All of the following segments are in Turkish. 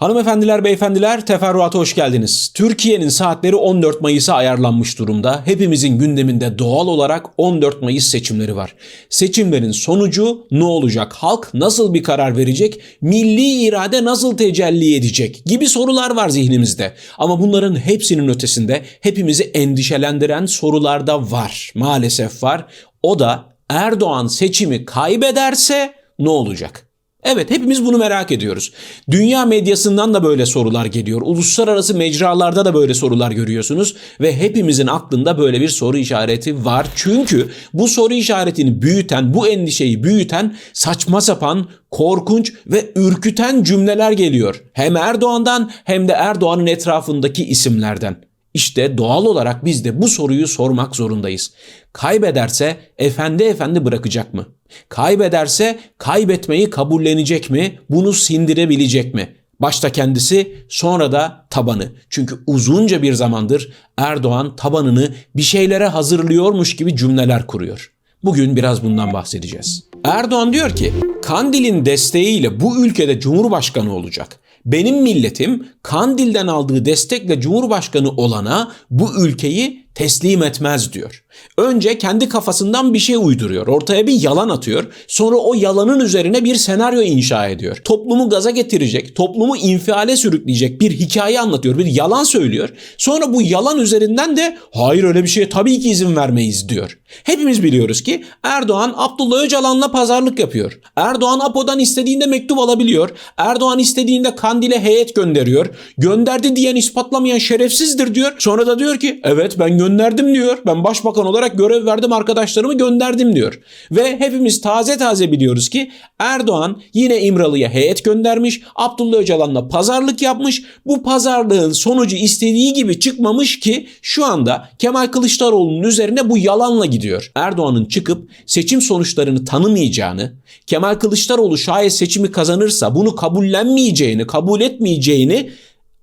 Hanımefendiler, beyefendiler, teferruata hoş geldiniz. Türkiye'nin saatleri 14 Mayıs'a ayarlanmış durumda. Hepimizin gündeminde doğal olarak 14 Mayıs seçimleri var. Seçimlerin sonucu ne olacak? Halk nasıl bir karar verecek? Milli irade nasıl tecelli edecek? Gibi sorular var zihnimizde. Ama bunların hepsinin ötesinde hepimizi endişelendiren sorular da var. Maalesef var. O da Erdoğan seçimi kaybederse ne olacak? Evet hepimiz bunu merak ediyoruz. Dünya medyasından da böyle sorular geliyor. Uluslararası mecralarda da böyle sorular görüyorsunuz ve hepimizin aklında böyle bir soru işareti var. Çünkü bu soru işaretini büyüten, bu endişeyi büyüten saçma sapan, korkunç ve ürküten cümleler geliyor. Hem Erdoğan'dan hem de Erdoğan'ın etrafındaki isimlerden. İşte doğal olarak biz de bu soruyu sormak zorundayız. Kaybederse efendi efendi bırakacak mı? Kaybederse kaybetmeyi kabullenecek mi? Bunu sindirebilecek mi? Başta kendisi sonra da tabanı. Çünkü uzunca bir zamandır Erdoğan tabanını bir şeylere hazırlıyormuş gibi cümleler kuruyor. Bugün biraz bundan bahsedeceğiz. Erdoğan diyor ki Kandil'in desteğiyle bu ülkede cumhurbaşkanı olacak. Benim milletim Kandil'den aldığı destekle cumhurbaşkanı olana bu ülkeyi teslim etmez diyor. Önce kendi kafasından bir şey uyduruyor. Ortaya bir yalan atıyor. Sonra o yalanın üzerine bir senaryo inşa ediyor. Toplumu gaza getirecek, toplumu infiale sürükleyecek bir hikaye anlatıyor. Bir yalan söylüyor. Sonra bu yalan üzerinden de hayır öyle bir şeye tabii ki izin vermeyiz diyor. Hepimiz biliyoruz ki Erdoğan Abdullah Öcalan'la pazarlık yapıyor. Erdoğan Apo'dan istediğinde mektup alabiliyor. Erdoğan istediğinde Kandil'e heyet gönderiyor. Gönderdi diyen ispatlamayan şerefsizdir diyor. Sonra da diyor ki evet ben gönderdim diyor. Ben başbakan olarak görev verdim arkadaşlarımı gönderdim diyor. Ve hepimiz taze taze biliyoruz ki Erdoğan yine İmralı'ya heyet göndermiş. Abdullah Öcalan'la pazarlık yapmış. Bu pazarlığın sonucu istediği gibi çıkmamış ki şu anda Kemal Kılıçdaroğlu'nun üzerine bu yalanla gidiyor. Erdoğan'ın çıkıp seçim sonuçlarını tanımayacağını, Kemal Kılıçdaroğlu şayet seçimi kazanırsa bunu kabullenmeyeceğini, kabul etmeyeceğini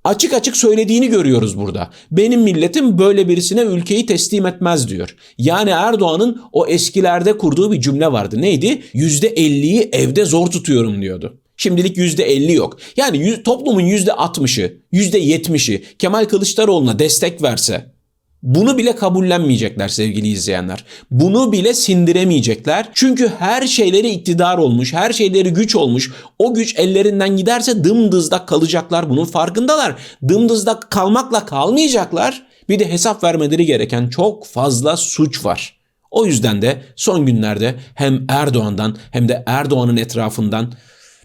açık açık söylediğini görüyoruz burada. Benim milletim böyle birisine ülkeyi teslim etmez diyor. Yani Erdoğan'ın o eskilerde kurduğu bir cümle vardı. Neydi? %50'yi evde zor tutuyorum diyordu. Şimdilik %50 yok. Yani toplumun %60'ı, %70'i Kemal Kılıçdaroğlu'na destek verse bunu bile kabullenmeyecekler sevgili izleyenler. Bunu bile sindiremeyecekler. Çünkü her şeyleri iktidar olmuş, her şeyleri güç olmuş. O güç ellerinden giderse dımdızdak kalacaklar. Bunun farkındalar. Dımdızdak kalmakla kalmayacaklar. Bir de hesap vermeleri gereken çok fazla suç var. O yüzden de son günlerde hem Erdoğan'dan hem de Erdoğan'ın etrafından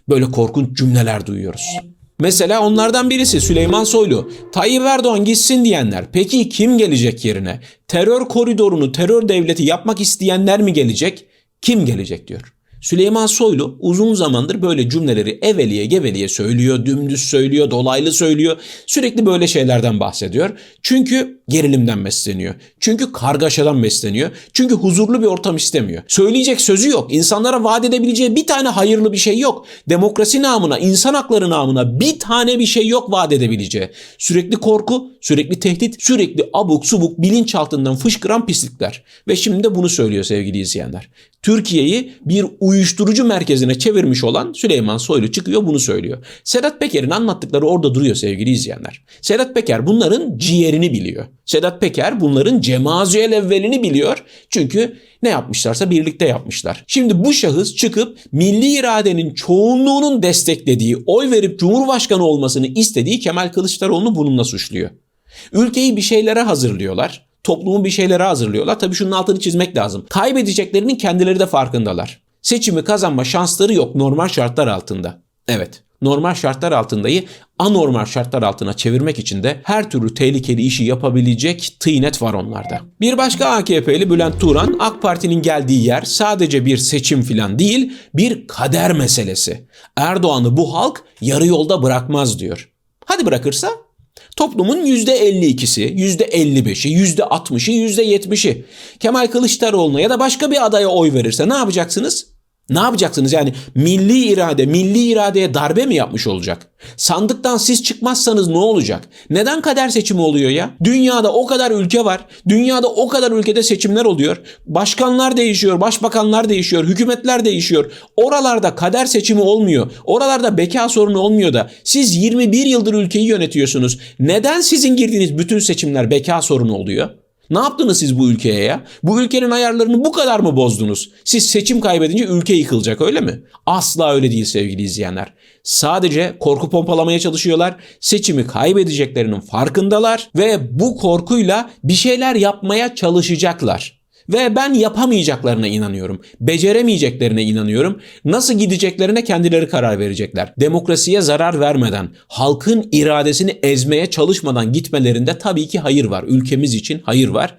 böyle korkunç cümleler duyuyoruz. Mesela onlardan birisi Süleyman Soylu. Tayyip Erdoğan gitsin diyenler. Peki kim gelecek yerine? Terör koridorunu, terör devleti yapmak isteyenler mi gelecek? Kim gelecek diyor. Süleyman Soylu uzun zamandır böyle cümleleri eveliye geveliye söylüyor, dümdüz söylüyor, dolaylı söylüyor. Sürekli böyle şeylerden bahsediyor. Çünkü gerilimden besleniyor. Çünkü kargaşadan besleniyor. Çünkü huzurlu bir ortam istemiyor. Söyleyecek sözü yok. İnsanlara vaat edebileceği bir tane hayırlı bir şey yok. Demokrasi namına, insan hakları namına bir tane bir şey yok vaat edebileceği. Sürekli korku, sürekli tehdit, sürekli abuk subuk bilinçaltından fışkıran pislikler. Ve şimdi de bunu söylüyor sevgili izleyenler. Türkiye'yi bir uyuşturucu merkezine çevirmiş olan Süleyman Soylu çıkıyor bunu söylüyor. Sedat Peker'in anlattıkları orada duruyor sevgili izleyenler. Sedat Peker bunların ciğerini biliyor. Sedat Peker bunların cemaziyel evvelini biliyor. Çünkü ne yapmışlarsa birlikte yapmışlar. Şimdi bu şahıs çıkıp milli iradenin çoğunluğunun desteklediği, oy verip cumhurbaşkanı olmasını istediği Kemal Kılıçdaroğlu'nu bununla suçluyor. Ülkeyi bir şeylere hazırlıyorlar toplumu bir şeylere hazırlıyorlar. Tabii şunun altını çizmek lazım. Kaybedeceklerinin kendileri de farkındalar. Seçimi kazanma şansları yok normal şartlar altında. Evet, normal şartlar altındayı anormal şartlar altına çevirmek için de her türlü tehlikeli işi yapabilecek tıynet var onlarda. Bir başka AKP'li Bülent Turan, AK Parti'nin geldiği yer sadece bir seçim filan değil, bir kader meselesi. Erdoğan'ı bu halk yarı yolda bırakmaz diyor. Hadi bırakırsa Toplumun %52'si, %55'i, %60'ı, %70'i Kemal Kılıçdaroğlu'na ya da başka bir adaya oy verirse ne yapacaksınız? Ne yapacaksınız yani milli irade, milli iradeye darbe mi yapmış olacak? Sandıktan siz çıkmazsanız ne olacak? Neden kader seçimi oluyor ya? Dünyada o kadar ülke var. Dünyada o kadar ülkede seçimler oluyor. Başkanlar değişiyor, başbakanlar değişiyor, hükümetler değişiyor. Oralarda kader seçimi olmuyor. Oralarda beka sorunu olmuyor da siz 21 yıldır ülkeyi yönetiyorsunuz. Neden sizin girdiğiniz bütün seçimler beka sorunu oluyor? Ne yaptınız siz bu ülkeye ya? Bu ülkenin ayarlarını bu kadar mı bozdunuz? Siz seçim kaybedince ülke yıkılacak öyle mi? Asla öyle değil sevgili izleyenler. Sadece korku pompalamaya çalışıyorlar. Seçimi kaybedeceklerinin farkındalar ve bu korkuyla bir şeyler yapmaya çalışacaklar. Ve ben yapamayacaklarına inanıyorum. Beceremeyeceklerine inanıyorum. Nasıl gideceklerine kendileri karar verecekler. Demokrasiye zarar vermeden, halkın iradesini ezmeye çalışmadan gitmelerinde tabii ki hayır var. Ülkemiz için hayır var.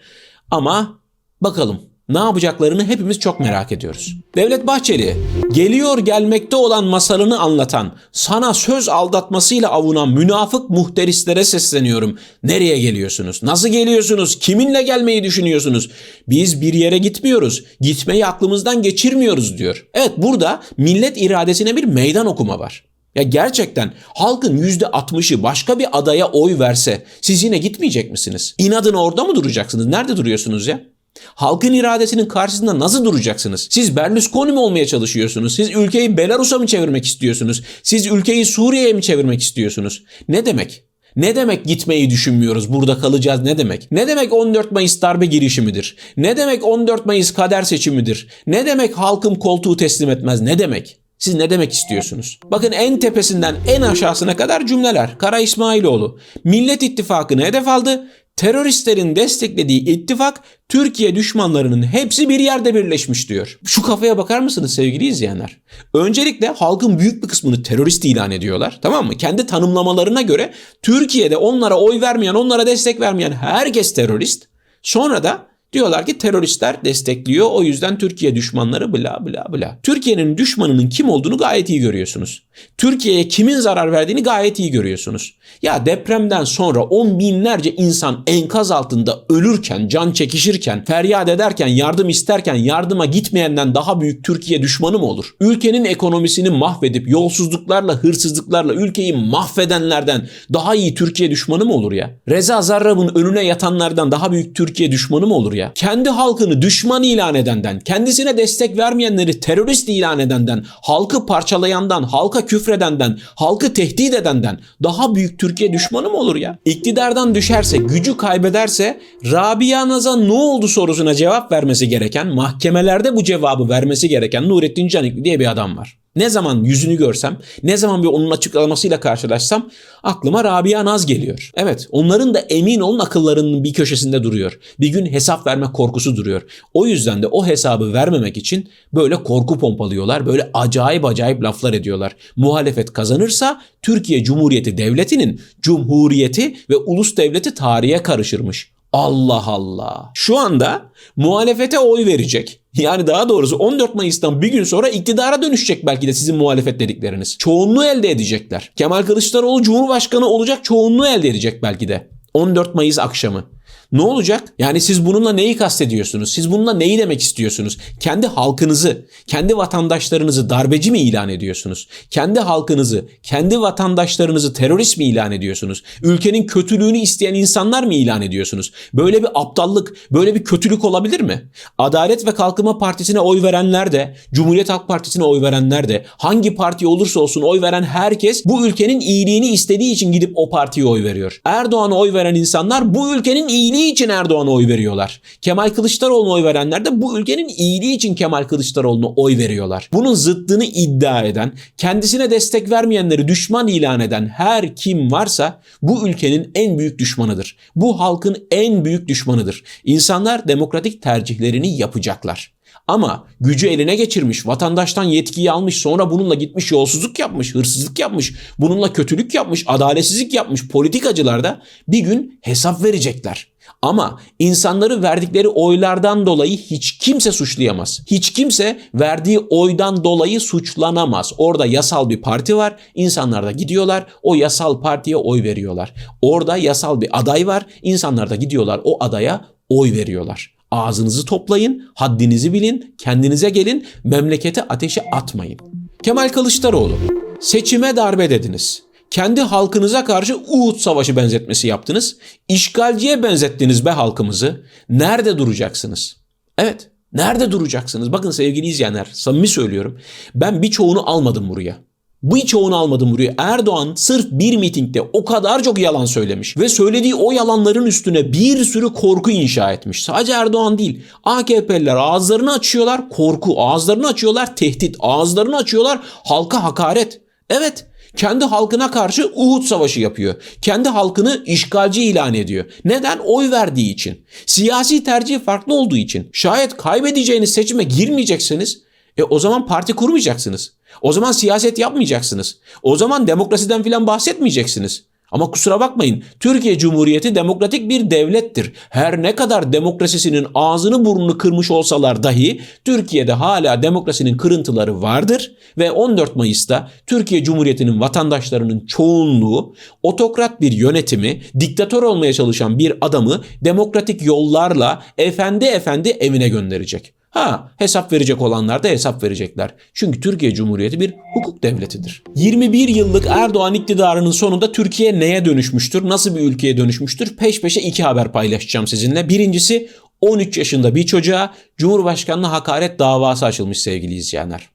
Ama bakalım ne yapacaklarını hepimiz çok merak ediyoruz. Devlet Bahçeli, geliyor gelmekte olan masalını anlatan, sana söz aldatmasıyla avunan münafık muhterislere sesleniyorum. Nereye geliyorsunuz? Nasıl geliyorsunuz? Kiminle gelmeyi düşünüyorsunuz? Biz bir yere gitmiyoruz. Gitmeyi aklımızdan geçirmiyoruz diyor. Evet burada millet iradesine bir meydan okuma var. Ya gerçekten halkın yüzde 60'ı başka bir adaya oy verse siz yine gitmeyecek misiniz? İnadına orada mı duracaksınız? Nerede duruyorsunuz ya? Halkın iradesinin karşısında nasıl duracaksınız? Siz Berlusconi mi olmaya çalışıyorsunuz? Siz ülkeyi Belarus'a mı çevirmek istiyorsunuz? Siz ülkeyi Suriye'ye mi çevirmek istiyorsunuz? Ne demek? Ne demek gitmeyi düşünmüyoruz, burada kalacağız ne demek? Ne demek 14 Mayıs darbe girişimidir? Ne demek 14 Mayıs kader seçimidir? Ne demek halkım koltuğu teslim etmez? Ne demek? Siz ne demek istiyorsunuz? Bakın en tepesinden en aşağısına kadar cümleler. Kara İsmailoğlu Millet İttifakı'nı hedef aldı teröristlerin desteklediği ittifak Türkiye düşmanlarının hepsi bir yerde birleşmiş diyor. Şu kafaya bakar mısınız sevgili izleyenler? Öncelikle halkın büyük bir kısmını terörist ilan ediyorlar. Tamam mı? Kendi tanımlamalarına göre Türkiye'de onlara oy vermeyen, onlara destek vermeyen herkes terörist. Sonra da Diyorlar ki teröristler destekliyor o yüzden Türkiye düşmanları bla bla bla. Türkiye'nin düşmanının kim olduğunu gayet iyi görüyorsunuz. Türkiye'ye kimin zarar verdiğini gayet iyi görüyorsunuz. Ya depremden sonra on binlerce insan enkaz altında ölürken, can çekişirken, feryat ederken, yardım isterken yardıma gitmeyenden daha büyük Türkiye düşmanı mı olur? Ülkenin ekonomisini mahvedip yolsuzluklarla, hırsızlıklarla ülkeyi mahvedenlerden daha iyi Türkiye düşmanı mı olur ya? Reza Zarrab'ın önüne yatanlardan daha büyük Türkiye düşmanı mı olur ya? Kendi halkını düşman ilan edenden, kendisine destek vermeyenleri terörist ilan edenden, halkı parçalayandan, halka küfredenden, halkı tehdit edenden daha büyük Türkiye düşmanı mı olur ya? İktidardan düşerse, gücü kaybederse Rabia Naz'a ne oldu sorusuna cevap vermesi gereken, mahkemelerde bu cevabı vermesi gereken Nurettin Canikli diye bir adam var. Ne zaman yüzünü görsem, ne zaman bir onun açıklamasıyla karşılaşsam aklıma Rabia Naz geliyor. Evet, onların da emin olun akıllarının bir köşesinde duruyor. Bir gün hesap verme korkusu duruyor. O yüzden de o hesabı vermemek için böyle korku pompalıyorlar, böyle acayip acayip laflar ediyorlar. Muhalefet kazanırsa Türkiye Cumhuriyeti Devleti'nin cumhuriyeti ve ulus devleti tarihe karışırmış. Allah Allah. Şu anda muhalefete oy verecek. Yani daha doğrusu 14 Mayıs'tan bir gün sonra iktidara dönüşecek belki de sizin muhalefet dedikleriniz. Çoğunluğu elde edecekler. Kemal Kılıçdaroğlu Cumhurbaşkanı olacak çoğunluğu elde edecek belki de. 14 Mayıs akşamı. Ne olacak? Yani siz bununla neyi kastediyorsunuz? Siz bununla neyi demek istiyorsunuz? Kendi halkınızı, kendi vatandaşlarınızı darbeci mi ilan ediyorsunuz? Kendi halkınızı, kendi vatandaşlarınızı terörist mi ilan ediyorsunuz? Ülkenin kötülüğünü isteyen insanlar mı ilan ediyorsunuz? Böyle bir aptallık, böyle bir kötülük olabilir mi? Adalet ve Kalkınma Partisi'ne oy verenler de, Cumhuriyet Halk Partisi'ne oy verenler de, hangi parti olursa olsun oy veren herkes bu ülkenin iyiliğini istediği için gidip o partiye oy veriyor. Erdoğan'a oy veren insanlar bu ülkenin iyiliği iyiliği için Erdoğan'a oy veriyorlar. Kemal Kılıçdaroğlu'na oy verenler de bu ülkenin iyiliği için Kemal Kılıçdaroğlu'na oy veriyorlar. Bunun zıttını iddia eden, kendisine destek vermeyenleri düşman ilan eden her kim varsa bu ülkenin en büyük düşmanıdır. Bu halkın en büyük düşmanıdır. İnsanlar demokratik tercihlerini yapacaklar. Ama gücü eline geçirmiş, vatandaştan yetkiyi almış, sonra bununla gitmiş yolsuzluk yapmış, hırsızlık yapmış, bununla kötülük yapmış, adaletsizlik yapmış politikacılar da bir gün hesap verecekler. Ama insanları verdikleri oylardan dolayı hiç kimse suçlayamaz. Hiç kimse verdiği oydan dolayı suçlanamaz. Orada yasal bir parti var. İnsanlar da gidiyorlar o yasal partiye oy veriyorlar. Orada yasal bir aday var. İnsanlar da gidiyorlar o adaya oy veriyorlar. Ağzınızı toplayın, haddinizi bilin, kendinize gelin, memlekete ateşe atmayın. Kemal Kılıçdaroğlu, seçime darbe dediniz. Kendi halkınıza karşı Uhud Savaşı benzetmesi yaptınız. İşgalciye benzettiniz be halkımızı. Nerede duracaksınız? Evet, nerede duracaksınız? Bakın sevgili izleyenler, samimi söylüyorum. Ben birçoğunu almadım buraya. Bu Birçoğunu almadım buraya. Erdoğan sırf bir mitingde o kadar çok yalan söylemiş ve söylediği o yalanların üstüne bir sürü korku inşa etmiş. Sadece Erdoğan değil. AKP'liler ağızlarını açıyorlar korku, ağızlarını açıyorlar tehdit, ağızlarını açıyorlar halka hakaret. Evet kendi halkına karşı Uhud Savaşı yapıyor. Kendi halkını işgalci ilan ediyor. Neden? Oy verdiği için. Siyasi tercih farklı olduğu için. Şayet kaybedeceğiniz seçime girmeyecekseniz e o zaman parti kurmayacaksınız. O zaman siyaset yapmayacaksınız. O zaman demokrasiden filan bahsetmeyeceksiniz. Ama kusura bakmayın Türkiye Cumhuriyeti demokratik bir devlettir. Her ne kadar demokrasisinin ağzını burnunu kırmış olsalar dahi Türkiye'de hala demokrasinin kırıntıları vardır ve 14 Mayıs'ta Türkiye Cumhuriyeti'nin vatandaşlarının çoğunluğu otokrat bir yönetimi, diktatör olmaya çalışan bir adamı demokratik yollarla efendi efendi evine gönderecek. Ha hesap verecek olanlar da hesap verecekler. Çünkü Türkiye Cumhuriyeti bir hukuk devletidir. 21 yıllık Erdoğan iktidarının sonunda Türkiye neye dönüşmüştür? Nasıl bir ülkeye dönüşmüştür? Peş peşe iki haber paylaşacağım sizinle. Birincisi 13 yaşında bir çocuğa Cumhurbaşkanlığı hakaret davası açılmış sevgili izleyenler.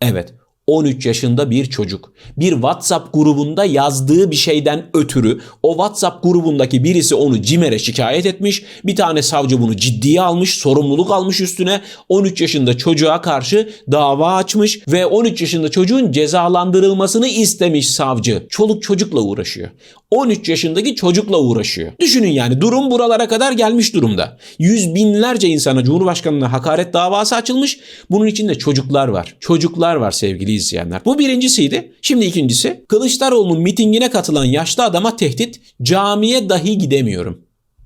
Evet 13 yaşında bir çocuk bir WhatsApp grubunda yazdığı bir şeyden ötürü o WhatsApp grubundaki birisi onu CİMER'e şikayet etmiş. Bir tane savcı bunu ciddiye almış, sorumluluk almış üstüne. 13 yaşında çocuğa karşı dava açmış ve 13 yaşında çocuğun cezalandırılmasını istemiş savcı. Çoluk çocukla uğraşıyor. 13 yaşındaki çocukla uğraşıyor. Düşünün yani durum buralara kadar gelmiş durumda. Yüz binlerce insana Cumhurbaşkanı'na hakaret davası açılmış. Bunun içinde çocuklar var. Çocuklar var sevgili izleyenler. Bu birincisiydi. Şimdi ikincisi. Kılıçdaroğlu'nun mitingine katılan yaşlı adama tehdit camiye dahi gidemiyorum.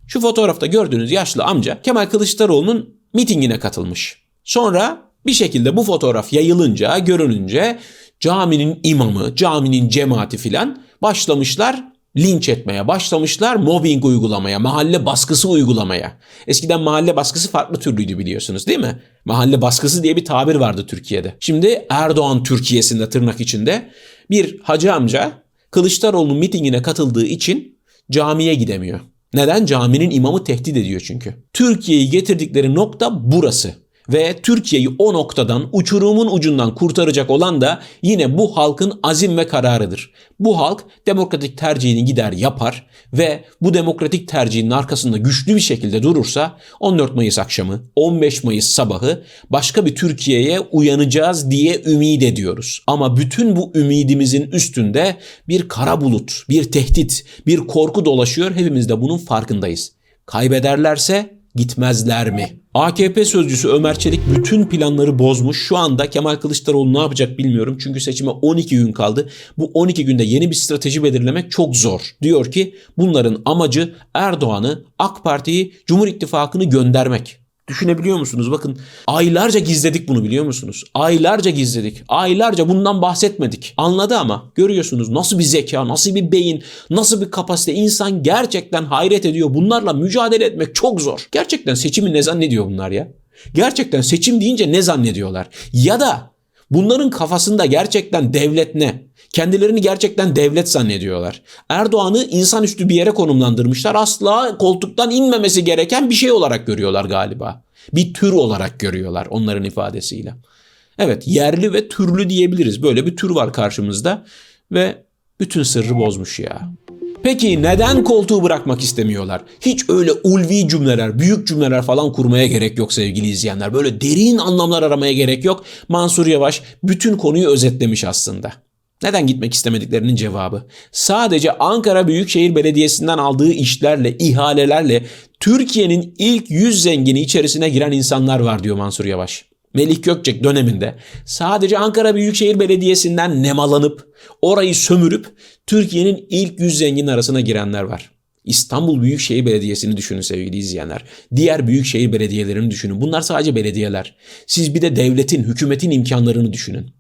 Şu fotoğrafta gördüğünüz yaşlı amca Kemal Kılıçdaroğlu'nun mitingine katılmış. Sonra bir şekilde bu fotoğraf yayılınca, görününce caminin imamı, caminin cemaati filan başlamışlar linç etmeye başlamışlar, mobbing uygulamaya, mahalle baskısı uygulamaya. Eskiden mahalle baskısı farklı türlüydü biliyorsunuz değil mi? Mahalle baskısı diye bir tabir vardı Türkiye'de. Şimdi Erdoğan Türkiye'sinde tırnak içinde bir hacı amca Kılıçdaroğlu'nun mitingine katıldığı için camiye gidemiyor. Neden? Caminin imamı tehdit ediyor çünkü. Türkiye'yi getirdikleri nokta burası ve Türkiye'yi o noktadan uçurumun ucundan kurtaracak olan da yine bu halkın azim ve kararıdır. Bu halk demokratik tercihini gider yapar ve bu demokratik tercihin arkasında güçlü bir şekilde durursa 14 Mayıs akşamı, 15 Mayıs sabahı başka bir Türkiye'ye uyanacağız diye ümit ediyoruz. Ama bütün bu ümidimizin üstünde bir kara bulut, bir tehdit, bir korku dolaşıyor. Hepimiz de bunun farkındayız. Kaybederlerse gitmezler mi? AKP sözcüsü Ömer Çelik bütün planları bozmuş. Şu anda Kemal Kılıçdaroğlu ne yapacak bilmiyorum. Çünkü seçime 12 gün kaldı. Bu 12 günde yeni bir strateji belirlemek çok zor. Diyor ki bunların amacı Erdoğan'ı, AK Parti'yi, Cumhur İttifakı'nı göndermek. Düşünebiliyor musunuz? Bakın aylarca gizledik bunu biliyor musunuz? Aylarca gizledik. Aylarca bundan bahsetmedik. Anladı ama görüyorsunuz nasıl bir zeka, nasıl bir beyin, nasıl bir kapasite. İnsan gerçekten hayret ediyor. Bunlarla mücadele etmek çok zor. Gerçekten seçimi ne zannediyor bunlar ya? Gerçekten seçim deyince ne zannediyorlar? Ya da bunların kafasında gerçekten devlet ne? Kendilerini gerçekten devlet zannediyorlar. Erdoğan'ı insanüstü bir yere konumlandırmışlar. Asla koltuktan inmemesi gereken bir şey olarak görüyorlar galiba. Bir tür olarak görüyorlar onların ifadesiyle. Evet yerli ve türlü diyebiliriz. Böyle bir tür var karşımızda ve bütün sırrı bozmuş ya. Peki neden koltuğu bırakmak istemiyorlar? Hiç öyle ulvi cümleler, büyük cümleler falan kurmaya gerek yok sevgili izleyenler. Böyle derin anlamlar aramaya gerek yok. Mansur Yavaş bütün konuyu özetlemiş aslında. Neden gitmek istemediklerinin cevabı. Sadece Ankara Büyükşehir Belediyesi'nden aldığı işlerle, ihalelerle Türkiye'nin ilk 100 zengini içerisine giren insanlar var diyor Mansur Yavaş. Melih Gökçek döneminde sadece Ankara Büyükşehir Belediyesi'nden nemalanıp orayı sömürüp Türkiye'nin ilk 100 zengin arasına girenler var. İstanbul Büyükşehir Belediyesi'ni düşünün sevgili izleyenler. Diğer büyükşehir belediyelerini düşünün. Bunlar sadece belediyeler. Siz bir de devletin, hükümetin imkanlarını düşünün.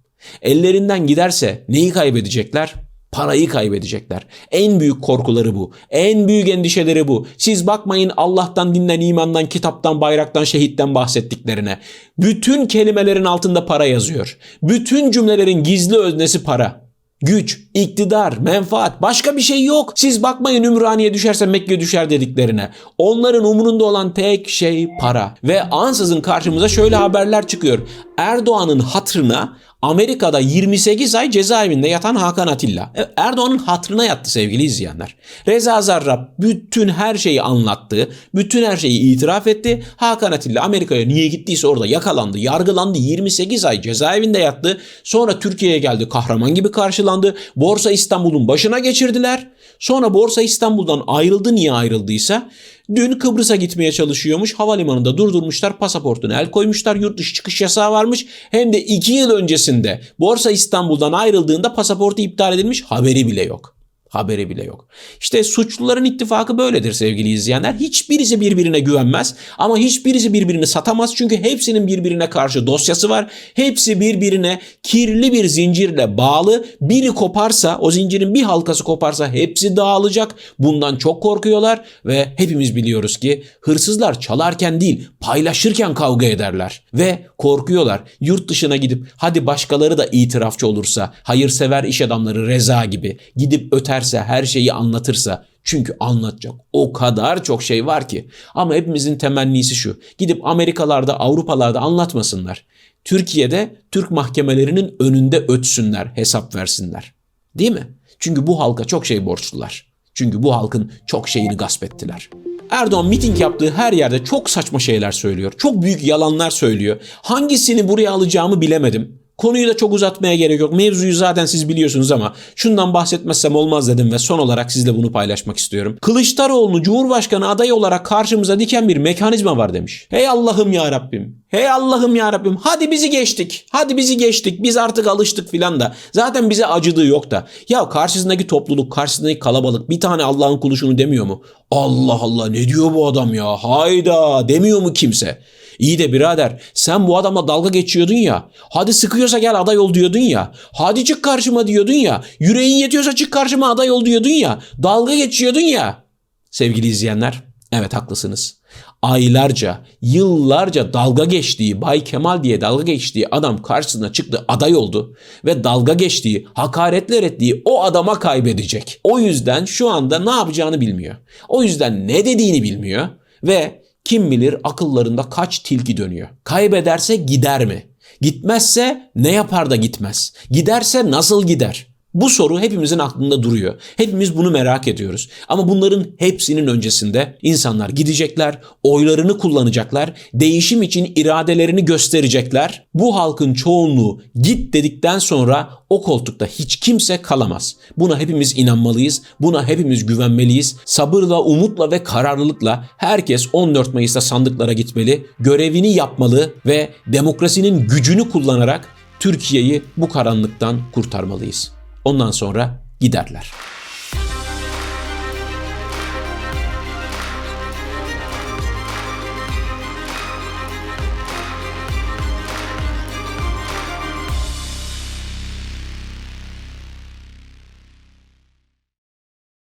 Ellerinden giderse neyi kaybedecekler? Parayı kaybedecekler. En büyük korkuları bu. En büyük endişeleri bu. Siz bakmayın Allah'tan, dinden, imandan, kitaptan, bayraktan, şehitten bahsettiklerine. Bütün kelimelerin altında para yazıyor. Bütün cümlelerin gizli öznesi para. Güç, iktidar, menfaat başka bir şey yok. Siz bakmayın Ümraniye düşerse Mekke düşer dediklerine. Onların umurunda olan tek şey para. Ve ansızın karşımıza şöyle haberler çıkıyor. Erdoğan'ın hatırına Amerika'da 28 ay cezaevinde yatan Hakan Atilla. E, Erdoğan'ın hatırına yattı sevgili izleyenler. Reza Zarrab bütün her şeyi anlattı. Bütün her şeyi itiraf etti. Hakan Atilla Amerika'ya niye gittiyse orada yakalandı, yargılandı. 28 ay cezaevinde yattı. Sonra Türkiye'ye geldi kahraman gibi karşılandı. Borsa İstanbul'un başına geçirdiler. Sonra Borsa İstanbul'dan ayrıldı niye ayrıldıysa dün Kıbrıs'a gitmeye çalışıyormuş. Havalimanında durdurmuşlar pasaportuna el koymuşlar. Yurt dışı çıkış yasağı varmış. Hem de 2 yıl öncesinde Borsa İstanbul'dan ayrıldığında pasaportu iptal edilmiş haberi bile yok. Haberi bile yok. İşte suçluların ittifakı böyledir sevgili izleyenler. Hiçbirisi birbirine güvenmez ama hiçbirisi birbirini satamaz. Çünkü hepsinin birbirine karşı dosyası var. Hepsi birbirine kirli bir zincirle bağlı. Biri koparsa, o zincirin bir halkası koparsa hepsi dağılacak. Bundan çok korkuyorlar ve hepimiz biliyoruz ki hırsızlar çalarken değil, paylaşırken kavga ederler ve korkuyorlar. Yurt dışına gidip hadi başkaları da itirafçı olursa, hayırsever iş adamları Reza gibi gidip öter derse, her şeyi anlatırsa çünkü anlatacak o kadar çok şey var ki. Ama hepimizin temennisi şu. Gidip Amerikalarda, Avrupalarda anlatmasınlar. Türkiye'de Türk mahkemelerinin önünde ötsünler, hesap versinler. Değil mi? Çünkü bu halka çok şey borçlular. Çünkü bu halkın çok şeyini gasp ettiler. Erdoğan miting yaptığı her yerde çok saçma şeyler söylüyor. Çok büyük yalanlar söylüyor. Hangisini buraya alacağımı bilemedim. Konuyu da çok uzatmaya gerek yok. Mevzuyu zaten siz biliyorsunuz ama şundan bahsetmezsem olmaz dedim ve son olarak sizle bunu paylaşmak istiyorum. Kılıçdaroğlu'nu Cumhurbaşkanı adayı olarak karşımıza diken bir mekanizma var demiş. Hey Allah'ım ya Rabbim. Hey Allah'ım ya Rabbim. Hadi bizi geçtik. Hadi bizi geçtik. Biz artık alıştık filan da. Zaten bize acıdığı yok da. Ya karşısındaki topluluk, karşısındaki kalabalık bir tane Allah'ın kulu şunu demiyor mu? Allah Allah ne diyor bu adam ya? Hayda demiyor mu kimse? İyi de birader sen bu adamla dalga geçiyordun ya. Hadi sıkıyorsa gel aday ol diyordun ya. Hadi çık karşıma diyordun ya. Yüreğin yetiyorsa çık karşıma aday ol diyordun ya. Dalga geçiyordun ya. Sevgili izleyenler evet haklısınız. Aylarca, yıllarca dalga geçtiği, Bay Kemal diye dalga geçtiği adam karşısına çıktı, aday oldu ve dalga geçtiği, hakaretler ettiği o adama kaybedecek. O yüzden şu anda ne yapacağını bilmiyor. O yüzden ne dediğini bilmiyor ve kim bilir akıllarında kaç tilki dönüyor. Kaybederse gider mi? Gitmezse ne yapar da gitmez? Giderse nasıl gider? Bu soru hepimizin aklında duruyor. Hepimiz bunu merak ediyoruz. Ama bunların hepsinin öncesinde insanlar gidecekler, oylarını kullanacaklar, değişim için iradelerini gösterecekler. Bu halkın çoğunluğu git dedikten sonra o koltukta hiç kimse kalamaz. Buna hepimiz inanmalıyız. Buna hepimiz güvenmeliyiz. Sabırla, umutla ve kararlılıkla herkes 14 Mayıs'ta sandıklara gitmeli, görevini yapmalı ve demokrasinin gücünü kullanarak Türkiye'yi bu karanlıktan kurtarmalıyız. Ondan sonra giderler.